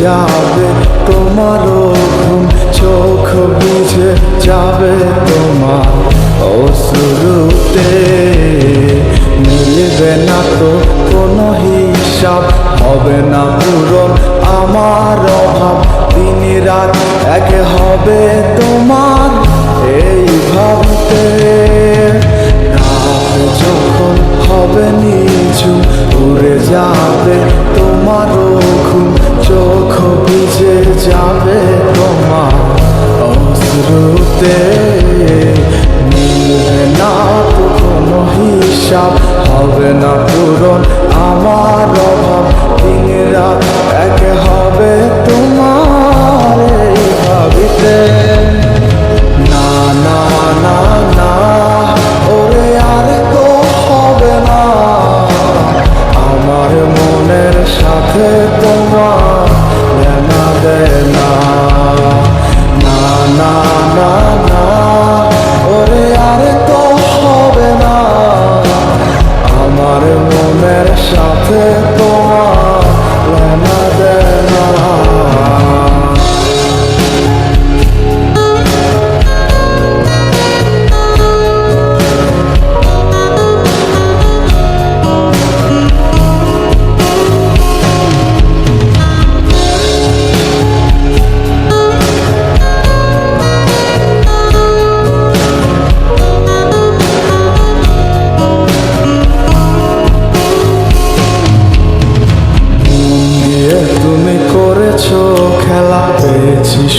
যাবে, তোমার ঘুম চোখ বুঝে যাবে তোমার অসুরুতে মিলবে না তো কোনো হিসাব, হবে না পূরণ আমার অভাব। দিন রাত এক হবে তোমার পূরণ আমার অভাব দিন এক হবে তোমার ভাবিতে। মনের সাথে তোমার লেনা দেনা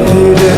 ধীরে